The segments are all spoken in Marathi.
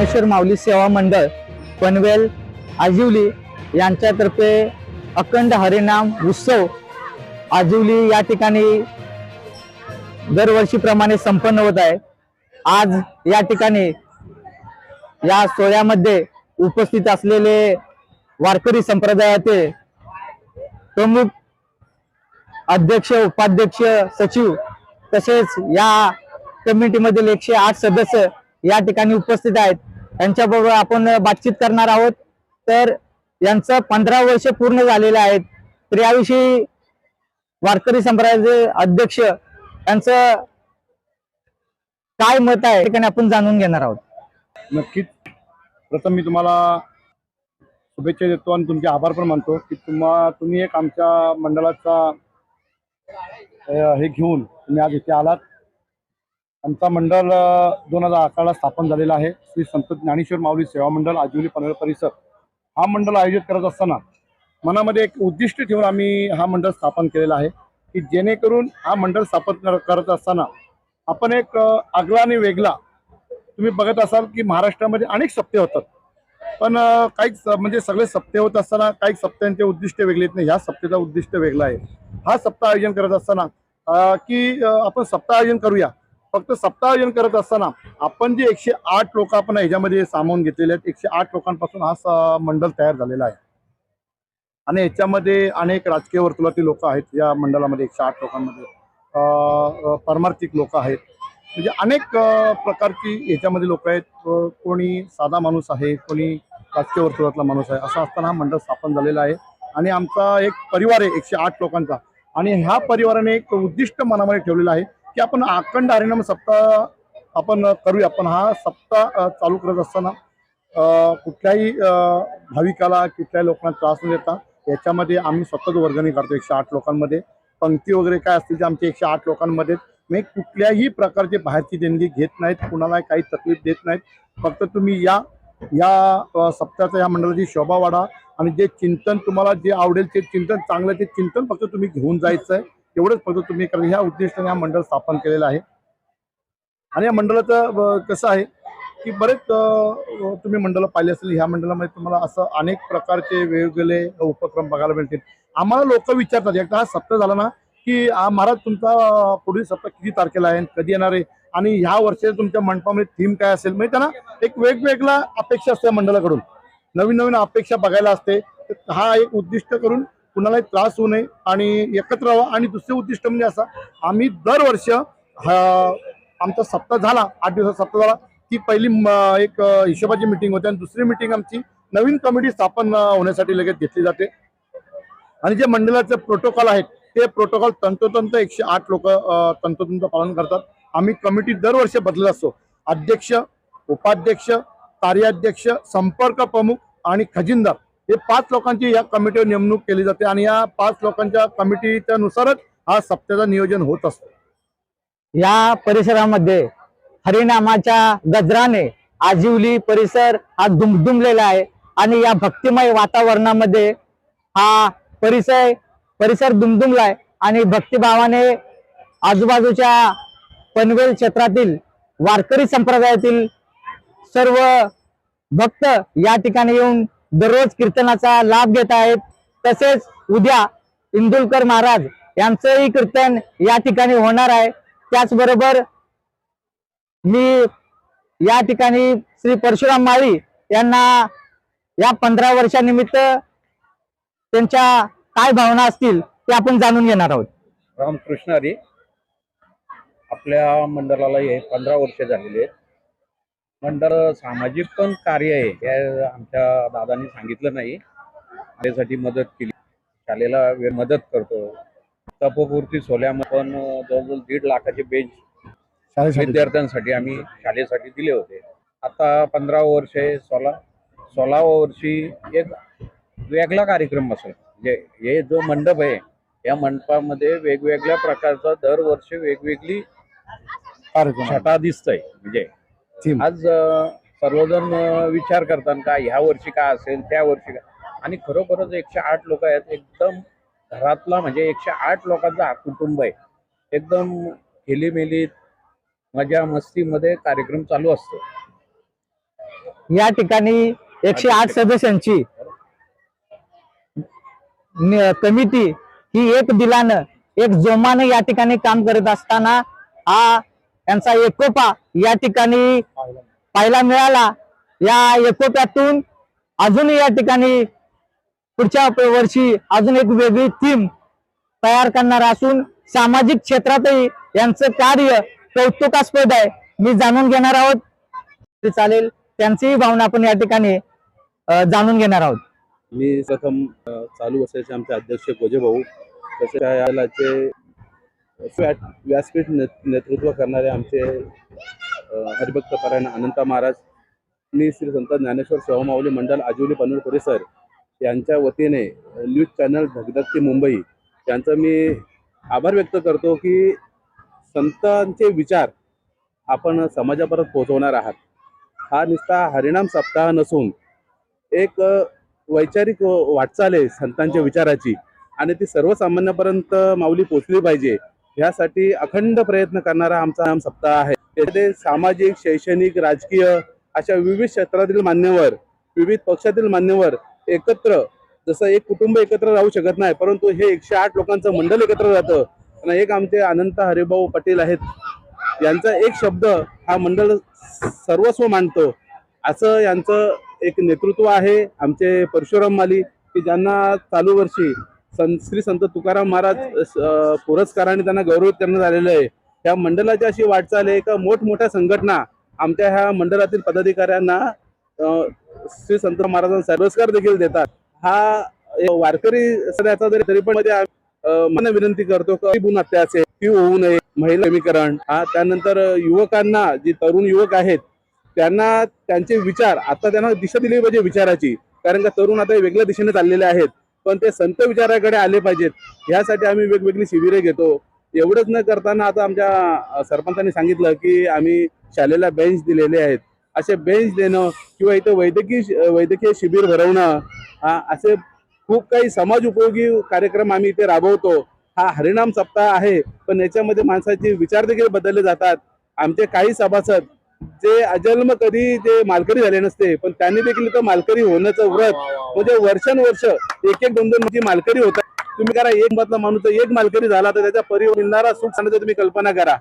ज्ञानेश्वर माऊली सेवा मंडळ पनवेल आजिवली यांच्यातर्फे अखंड हरिनाम उत्सव आजिवली या ठिकाणी दरवर्षीप्रमाणे संपन्न होत आहे. आज या ठिकाणी या सोहळ्यामध्ये उपस्थित असलेले वारकरी संप्रदायाचे प्रमुख अध्यक्ष उपाध्यक्ष सचिव तसेच या कमिटीमधील एकशे आठ सदस्य या ठिकाणी उपस्थित आहेत. त्यांच्याबरोबर आपण बातचीत करणार आहोत. तर यांचं पंधरा वर्ष पूर्ण झालेले आहेत तर याविषयी वारकरी संप्रदायाचे अध्यक्ष यांचं काय मत आहे ठिकाणी आपण जाणून घेणार आहोत. नक्कीच. प्रथम मी तुम्हाला शुभेच्छा देतो आणि तुमचे आभार पण मानतो की तुम्हा तुम्ही एक आमच्या मंडळाचा हे घेऊन तुम्ही आज इथे आलात. आमचा मंडळ दोन हजार अकराला स्थापन झालेला आहे. श्री संत ज्ञानेश्वर माऊली सेवा मंडळ आजिवली पनवेल परिसर. हा मंडळ आयोजित करत असताना मनामध्ये एक उद्दिष्ट ठेवून आम्ही हा मंडळ स्थापन केलेला आहे की जेणेकरून हा मंडळ स्थापन करत असताना आपण एक आगला आणि वेगळा तुम्ही बघत असाल की महाराष्ट्रामध्ये अनेक सप्ते होतात. पण काही म्हणजे सगळे सप्ते होत असताना काही सप्त्यांचे उद्दिष्ट वेगळे आहेत नाही. ह्या सप्तेचा उद्दिष्ट वेगळा आहे. हा सप्ताह आयोजन करत असताना की आपण सप्ताह आयोजन करूया. फक्त सप्ताह आयोजन करत असताना आपण जे एकशे आठ लोक आपण ह्याच्यामध्ये सामावून घेतलेले आहेत एकशे आठ लोकांपासून हा मंडळ तयार झालेला आहे. आणि याच्यामध्ये अनेक राजकीय वर्तुळातील लोक आहेत या मंडळामध्ये एकशे आठ लोकांमध्ये. परमार्थिक पारमार्थिक लोक आहेत. म्हणजे अनेक प्रकारची याच्यामध्ये लोक आहेत. कोणी साधा माणूस आहे कोणी राजकीय वर्तुळातला माणूस आहे असं असताना हा मंडळ स्थापन झालेला आहे. आणि आमचा एक परिवार आहे एकशे आठ लोकांचा. आणि ह्या परिवाराने एक उद्दिष्ट मनामध्ये ठेवलेलं आहे की आपण अखंड हरिनाम सप्ताह आपण करूया. पण हा सप्ताह चालू करत असताना कुठल्याही भाविकाला कुठल्याही लोकांना त्रास न देता याच्यामध्ये आम्ही स्वतःच वर्गणी करतो. एकशे आठ लोकांमध्ये. पंक्ती वगैरे काय असतील ते आमच्या एकशे आठ लोकांमध्ये. मी कुठल्याही प्रकारची बाहेरची देणगी घेत नाहीत कुणाला काही तकलीफ देत नाहीत. फक्त तुम्ही या या सप्ताहाचा या मंडळाची शोभा वाढा आणि जे चिंतन तुम्हाला जे आवडेल ते चिंतन चांगलं ते चिंतन फक्त तुम्ही घेऊन जायचं आहे तेवढंच पद तुम्ही करा ह्या उद्दिष्टाने हा मंडळ स्थापन केलेलं आहे. आणि या मंडळाचं कसं आहे की बरेच तुम्ही मंडळं पाहिले असेल ह्या मंडळामध्ये तुम्हाला असं अनेक प्रकारचे वेगवेगळे उपक्रम बघायला मिळतील. आम्हाला लोक विचारतात एकदा हा सप्ताह झाला ना की महाराज तुमचा पुढील सप्ताह किती तारखेला आहे कधी येणार आहे? आणि ह्या वर्षी तुमच्या मंडपामध्ये थीम काय असेल? म्हणजे त्यांना एक वेगवेगळा अपेक्षा असते या मंडळाकडून. नवीन नवीन अपेक्षा बघायला असते. हा एक उद्दिष्ट करून कुणालाही त्रास होऊ नये आणि एकत्र राहावं आणि दुसरे उद्दिष्ट म्हणजे असं आम्ही दरवर्ष आमचा सप्ताह झाला आठ दिवसाचा सप्ताह झाला ती पहिली एक हिशोबाची मिटिंग होते आणि दुसरी मिटिंग आमची नवीन कमिटी स्थापन होण्यासाठी लगेच घेतली जाते. आणि जे मंडळाचे प्रोटोकॉल आहेत ते प्रोटोकॉल तंतोतंत एकशे आठ लोक तंतोतंत पालन करतात. आम्ही कमिटी दरवर्षी बदलत असतो. अध्यक्ष उपाध्यक्ष कार्याध्यक्ष संपर्क प्रमुख आणि खजिनदार. हे पाच लोकांची या कमिटीवर नेमणूक केली जाते आणि या पाच लोकांच्या कमिटीच्या नुसारच हा सप्त्याचं नियोजन होत असतो. या परिसरामध्ये हरिनामाच्या गजराने आजीवली परिसर हा दुमदुमलेला आहे आणि या भक्तिमय वातावरणामध्ये हा परिसर परिसर दुमदुमलाय आणि भक्तिभावाने आजूबाजूच्या पनवेल क्षेत्रातील वारकरी संप्रदायातील सर्व भक्त या ठिकाणी येऊन दररोज कीर्तनाचा लाभ घेत आहेत. तसेच उद्या इंदुलकर महाराज यांचंही कीर्तन या ठिकाणी होणार आहे. त्याचबरोबर मी या ठिकाणी श्री परशुराम माळी यांना या पंधरा वर्षानिमित्त त्यांच्या काय भावना असतील ते आपण जाणून घेणार आहोत. रामकृष्ण हरी आपल्या मंडळाला हे पंधरा वर्ष झालेली आहेत. मंडळ सामाजिक पण कार्य आहे हे आमच्या दादांनी सांगितलं नाही. त्यासाठी मदत केली. शाळेला वे- मदत करतो. तपोपूर्ती सोल्यामध्ये पण जवळजवळ दीड लाखाचे बेंच विद्यार्थ्यांसाठी आम्ही शाळेसाठी दिले होते. आता पंधरा वर्षे सोळा सोळावं वर्षी एक वेगळा कार्यक्रम असेल म्हणजे हे जो मंडप आहे या मंडपामध्ये वेगवेगळ्या प्रकारचा दरवर्षी वेगवेगळी. छटा दिसतंय. म्हणजे आज अं, सर्वजण अं, विचार करतात का ह्या वर्षी काय असेल त्या वर्षी काय? आणि खरोखरच एकशे आठ लोक आहेत एकदम घरातला म्हणजे एकशे आठ लोकांचा हा कुटुंब आहे. एकदम खेलीमेलीत मजा मस्तीमध्ये कार्यक्रम चालू असतो. या ठिकाणी एकशे आठ सदस्यांची न- कमिटी ही एक दिलानं एक जोमानं या ठिकाणी काम करत असताना हा यांचा एकोपा या ठिकाणी पाहायला मिळाला. या एकोप्यातून अजूनही या ठिकाणी पुढच्या वर्षी अजून एक वेगळी थीम तयार करणार असून सामाजिक क्षेत्रातही यांचं कार्य कौतुकास्पद आहे. मी जाणून घेणार आहोत. ते चालेल त्यांचीही भावना आपण या ठिकाणी जाणून घेणार आहोत. मी प्रथम चालू असायचे आमचे अध्यक्ष गोजेभाऊ तसेच तसे व्यासपीठ ने- नेतृत्व करणारे आमचे हरिभक्त परायण अनंता महाराज मी श्री संत ज्ञानेश्वर सेवामाऊली मंडळ आजिवली पनवेल परिसर यांच्या वतीने न्यूज चॅनल धगधगती मुंबई यांचं मी आभार व्यक्त करतो की संतांचे विचार आपण समाजापर्यंत पोहोचवणार आहात हा नुसता हरिणाम सप्ताह नसून एक वैचारिक वाटचाल आहे संतांच्या विचाराची आणि ती सर्वसामान्यापर्यंत माऊली पोचली पाहिजे यासाठी अखंड प्रयत्न करणारा आमचा नाम सप्ताह आहे. त्यामध्ये सामाजिक शैक्षणिक राजकीय अशा विविध क्षेत्रातील मान्यवर विविध पक्षातील मान्यवर एकत्र जसं एक कुटुंब एकत्र राहू शकत नाही परंतु हे एकशे आठ लोकांचं मंडल एकत्र राहतं. आणि एक आमचे अनंत हरिभाऊ पटेल आहेत. यांचा एक शब्द हा मंडळ सर्वस्व मांडतो असं यांचं एक नेतृत्व आहे आमचे परशुराम माली की ज्यांना चालू वर्षी सं श्री संत तुकाराम महाराज पुरस्काराने त्यांना गौरवित करण्यात आलेलं आहे. या मंडळाची अशी वाटचाल आहे का? मोठमोठ्या संघटना आमच्या ह्या मंडळातील पदाधिकाऱ्यांना श्री संत महाराजांना पुरस्कार देखील देतात. हा वारकरी सध्याचा जरी तरी पण मध्ये मन मला विनंती करतो की गुण अत्याचे ती होऊ नये महिला समीकरण. हा त्यानंतर युवकांना जी तरुण युवक आहेत त्यांना त्यांचे विचार आता त्यांना दिशा दिली पाहिजे विचाराची. कारण का तरुण आता वेगळ्या दिशेने चाललेले आहेत. पण ते संत विचाराकडे आले पाहिजेत. ह्यासाठी आम्ही वेगवेगळी शिबिरे घेतो. एवढंच न करताना आता आमच्या सरपंचांनी सांगितलं की आम्ही शाळेला बेंच दिलेले आहेत. असे बेंच देणं किंवा इथं वैद्यकीय वैद्यकीय शिबिर भरवणं हा असे खूप काही समाज उपयोगी कार्यक्रम आम्ही इथे राबवतो. हा हरिणाम सप्ताह आहे पण याच्यामध्ये माणसाचे विचार देखील बदलले जातात. आमचे काही सभासद जे अजन्म कधी जे मालकरी झाले नसते पण त्यांनी देखील इथं मालकरी होण्याचं व्रत म्हणजे वर्षानुवर्ष एक एक दोन दोन म्हणजे मालकरी होतात. तुम्ही करा एक मधला माणूस एक मालकरी झाला तर त्याच्या परिवार मिळणारा सुख सांगण्याचं तुम्ही कल्पना करा.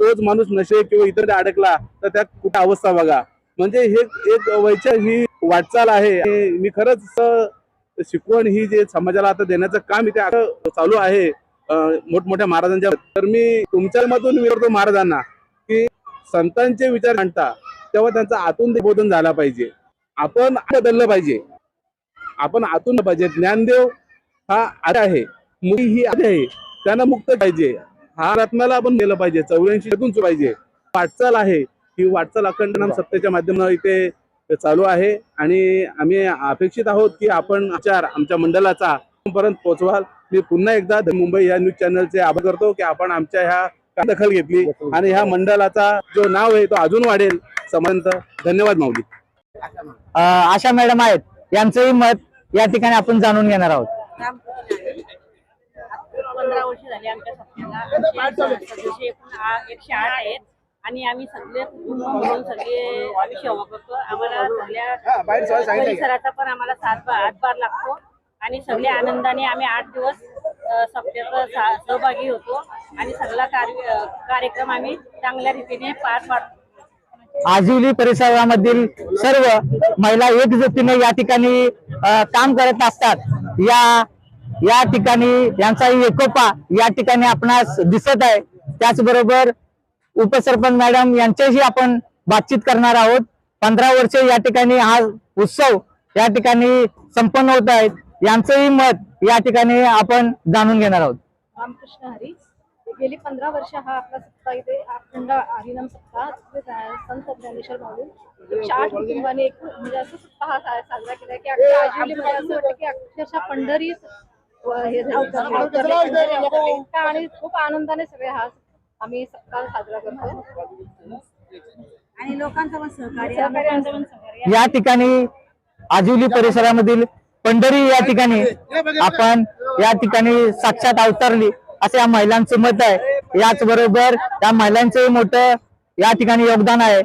तोच माणूस नशे किंवा इतर अडकला तर त्यात कुठं अवस्था बघा. म्हणजे हे एक वैचार ही वाटचाल आहे. मी खरंच शिकवण ही जे समाजाला आता देण्याचं काम इथे आता चालू आहे मोठमोठ्या महाराजांच्या. तर मी तुमच्या मधून विचारतो महाराजांना. संतांचे विचार मांडता तेव्हा त्यांचा आतून बोधन झाला पाहिजे. आपण बदललं पाहिजे. आपण आतून पाहिजे. ज्ञानदेव हा आधी आहे. मुली ही आधी आहे. त्यांना मुक्त पाहिजे. हा रत्नाला आपण गेलं पाहिजे. चौऱ्याऐंशी पाहिजे. वाटचाल आहे. ही वाटचाल अखंड नाम सत्तेच्या माध्यमातून इथे चालू आहे. आणि आम्ही अपेक्षित आहोत की आपण विचार आमच्या मंडळाचा पर्यंत पोहोचवाल. मी पुन्हा एकदा मुंबई या न्यूज चॅनलचे आभार करतो की आपण आमच्या ह्या दखल घेतली आणि ह्या मंडळाचा जो नाव आहे तो अजून वाढेल समंत. धन्यवाद माऊली. आशा मॅडम आहेत. यांचंही मत या ठिकाणी आपण जाणून घेणार आहोत. पंधरा वर्ष झाली आमच्या सप्त्याला आमचे सदस्य एकूण आ- एकशे आठ आहेत. आणि आम्ही सगळे कुटुंब म्हणून सगळे आम्ही सेवा करतो. आम्हाला सगळ्या परिसराचा पण आम्हाला सात हातभार लागतो. आणि सगळे आनंदाने आम्ही आठ दिवस अ, सप्त्यात सा- सहभागी होतो. आणि सगळा कार्य कार्यक्रम आम्ही चांगल्या रीतीने पार पाडतो आजिवली परिसरामधील सर्व महिला एकजुटीने या ठिकाणी काम करत असतात. या या ठिकाणी यांचाही एकोपा या ठिकाणी आपणास दिसत आहे. त्याचबरोबर उपसरपंच मॅडम यांच्याशी आपण बातचीत करणार आहोत. पंधरा वर्ष या ठिकाणी हा उत्सव या ठिकाणी संपन्न होत आहेत. यांचंही मत या ठिकाणी आपण जाणून घेणार आहोत. रामकृष्ण हरी. गेली पंधरा वर्ष हा आपला सप्ताह इथे अखंड हरिनाम सप्ताह संत ज्ञानेश्वर माऊली आठ कुटुंबाने एक म्हणजे असं सप्ताह हा साजरा केला की अख्ख्या आजिवलीमध्ये असं वाटतं की अक्षरशः पंढरी हे झालं, आणि खूप आनंदाने सगळे हा आम्ही सप्ताह साजरा करतो. आणि लोकांचं पण सहकार्य. या ठिकाणी आजिवली परिसरामधील पंढरी या ठिकाणी आपण या ठिकाणी साक्षात अवतरली. असं या महिलांचं मत आहे. याच बरोबर या महिलांचंही मोठं या ठिकाणी योगदान आहे.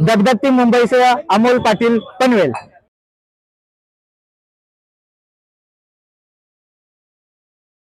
दगदगती मुंबई अमोल पाटील पनवेल.